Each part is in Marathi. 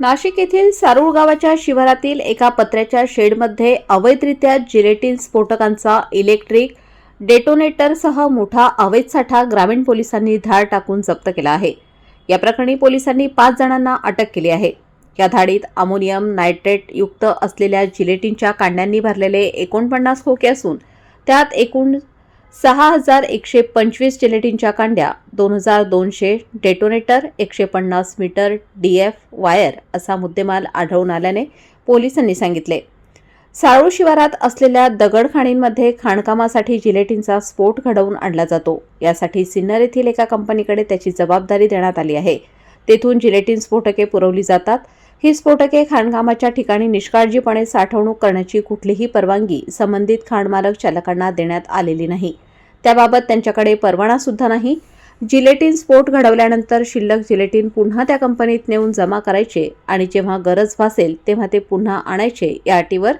नाशिक येथील सारूळ गावाच्या शिवारातील एका पत्र्याच्या शेडमध्ये अवैधरित्या जिलेटिन स्फोटकांचा इलेक्ट्रिक डेटोनेटरसह मोठा अवैध साठा ग्रामीण पोलिसांनी धाड टाकून जप्त केला आहे. या प्रकरणी पोलिसांनी पाच जणांना अटक केली आहे. या धाडीत अमोनियम नायट्रेट युक्त असलेल्या जिलेटिनच्या कांड्यांनी भरलेले एकोणपन्नास खोके असून त्यात एकूण सहा हजार एकशे पंचवीस जिलेटिनच्या कांड्या दोन हजार दोनशे डेटोनेटर एकशे पन्नास मीटर डी एफ वायर असा मुद्देमाल आढळून आल्याने पोलिसांनी सांगितले. साळू शिवारात असलेल्या दगडखाणींमध्ये खाणकामासाठी जिलेटिनचा स्फोट घडवून आणला जातो. यासाठी सिन्नर येथील एका कंपनीकडे त्याची जबाबदारी देण्यात आली आहे. तेथून जिलेटिन स्फोटके पुरवली जातात. ही स्फोटके खाणकामाच्या ठिकाणी निष्काळजीपणे साठवणूक करण्याची कुठलीही परवानगी संबंधित खाणमालक चालकांना देण्यात आलेली नाही. त्याबाबत त्यांच्याकडे परवाना सुद्धा नाही. जिलेटिन स्फोट घडवल्यानंतर शिल्लक जिलेटिन पुन्हा त्या कंपनीत नेऊन जमा करायचे आणि जेव्हा गरज भासेल तेव्हा ते पुन्हा आणायचे या अटीवर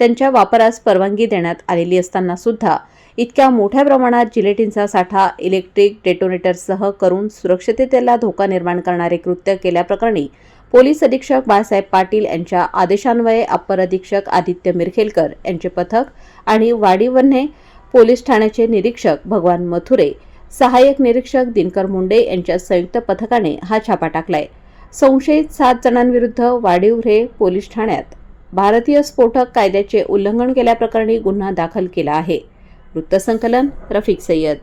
त्यांच्या वापरास परवानगी देण्यात आलेली असताना सुद्धा इतक्या मोठ्या प्रमाणात जिलेटिनचा साठा इलेक्ट्रिक डेटोनेटरसह करून सुरक्षिततेला धोका निर्माण करणारे कृत्य केल्याप्रकरणी पोलीस अधीक्षक बाळासाहेब पाटील यांच्या आदेशान्वये अप्पर अधीक्षक आदित्य मिरखेलकर यांचे पथक आणि वाडीवन्हे पोलीस ठाण्याचे निरीक्षक भगवान मथुरे सहाय्यक निरीक्षक दिनकर मुंडे यांच्या संयुक्त पथकाने हा छापा टाकलाय. संशयित सात जणांविरुद्ध वाडीवरे पोलीस ठाण्यात भारतीय स्फोटक कायद्याचे उल्लंघन केल्याप्रकरणी गुन्हा दाखल केला आहे. वृत्तसंकलन रफिक सय्यद